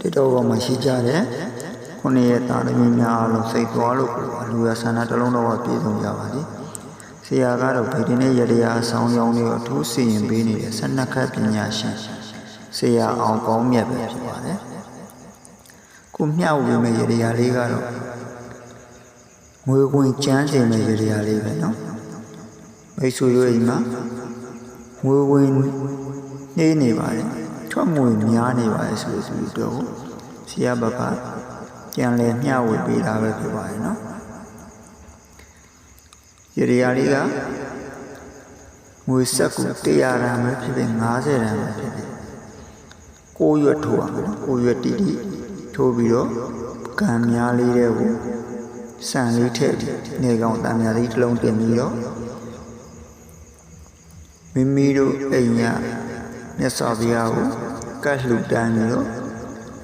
တိတော်ဘောမှာရှိကြတဲ့ခုနှစ်ရဲ့တာသမီများအလုံးစိတ်သွားလို့အလူရဆန္ဒတစ်လုံးတော့ပြည့်စုံကြပါသည်ဆရာကတော့ဗေဒင်းရဲ့ရတရားအဆောင်ရောင်းတွေကိုအထူးစီရင်ပေးနေတဲ့ဆက်နှစ်ခတ်ပညာရှင်ဆရာအောင်ကောင်းမြတ်ပဲဖြစ်ပါတယ်ခုမျှဝေမဲ့ရတရားလေးကတော့ငွေဝင်ကျန်းချိန်မဲ့ရတရားလေးပဲနော်မိတ်ဆွေတို့အိမ်မှာငွေဝင်နေနေပါတယ် ထွက်ငွေများနေပါတယ်ဆိုလို့ဆိုပြီးတော့ဆရာဘကကြံလဲမျှဝေပေးတာပဲဖြစ်ပါတယ်နော်ရတရားလေးကငွေဆက်ကူ100ရံပဲဖြစ်ဖြစ်90ရံပဲဖြစ်ဖြစ်ကိုရွက်ထိုးအောင်နော်ကိုရွက်တီတီထိုးပြီးတော့ကံများလေးတဲ့ကိုစံလေးထည့်ပြီးနေကောင်တံများလေးတစ်လုံးတင်ပြီးတော့မိမိတို့အိမ်ရမြတ်စွာဘုရားကို ကတ်လှူတန်းပြီးတော့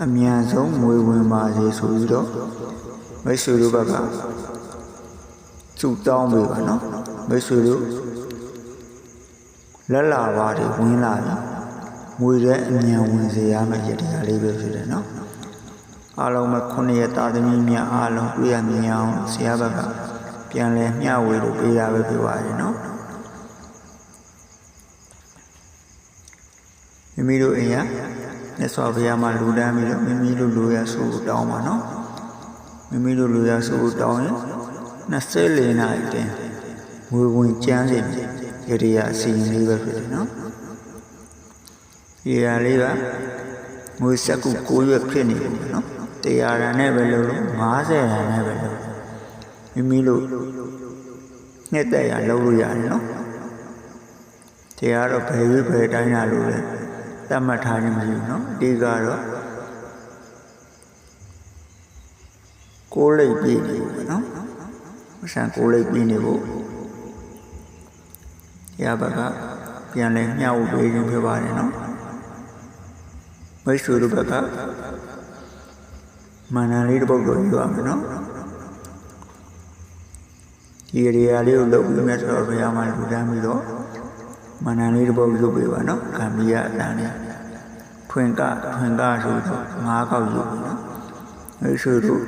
အမြန်ဆုံးငွေဝင်ပါစေဆိုပြီးတော့မိတ်ဆွေတို့ဘက်ကစုတောင်းပေးပါနော်မိတ်ဆွေတို့လက်လာပါတွေဝင်လာပြီငွေတဲ့အမြန်ဝင်စေရမယ့်ရတရားလေးပဲဖြစ်တယ်နော်အားလုံးပဲခုနှစ်ရက်တာသမီများအားလုံးတွေ့ရမြင်အောင်ဆရာဘက်ကပြန်လဲမျှဝေလို့ပေးတာပဲဖြစ်ပါတယ်နော် မိမိတို့အိမ်ရမြတ်စွာဘုရားမှာလူတန်းပြီးတော့မိမိတို့လူရဆိုတောင်းပါနော်မိမိတို့လူရဆိုတောင်းရင်24နာရီတင်ငွေဝင်ကျန်းစေရတရားအစီရင်လေးပဲဖြစ်တယ်နော်ဒီရလေးကငွေစက်ကူ9ရွက်ဖြစ်နေတယ်နော်တရားရန်နဲ့ပဲလို့လို့50ရန်နဲ့ပဲလို့မိမိတို့နှစ်သက်ရလုပ်လို့ရတယ်နော်တရားတော့ဘယ်ရွေးဘယ်တိုင်းရလို့လဲ တတ်မှတ်ထားခြင်းမရှိဘူးနော်အတိကတော့ကိုယ်လိပ်ပြည့်နေဘူးနော်မဆန်ကိုယ်လိပ်ပြည့်နေဖို့တရားဘက်ကပြန်လဲမျှဝေပေးခြင်းဖြစ်ပါတယ်နော်မိတ်ဆွေတို့ဘက်ကမာနလေးတစ်ပုဒ်တော့ယူရမယ်နော်ဒီရေရာလေးကိုလုပ်ပြီးမဲ့ဆိုတော့ဘုရားမှာလူတန်းပြီးတော့မာနလေးတစ်ပုဒ်လုပ်ပေးပါနော်ခံပြီးရအတန်းလေး ဖွင့်ကဖွင့်ကဆိုတော့ငါးကောက်ယူပြီနော်မိတ်ဆွေတို့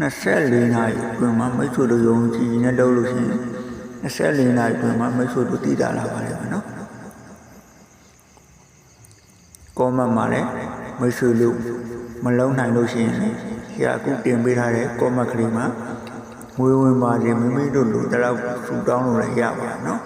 24နာရီအတွင်းမှာမိတ်ဆွေတို့ယုံကြည်နေတော့လို့ရှိရင်24နာရီအတွင်းမှာမိတ်ဆွေတို့တည်တာလာပါလေနော်ကောမတ်မှာလည်းမိတ်ဆွေတို့မလုံးနိုင်လို့ရှိရင်ဆရာအခုတင်ပေးထားတဲ့ကောမတ်ကလေးမှာငွေဝင်ပါခြင်းမိမိတို့လူတလောက်ထူတောင်းလို့လည်းရပါနော်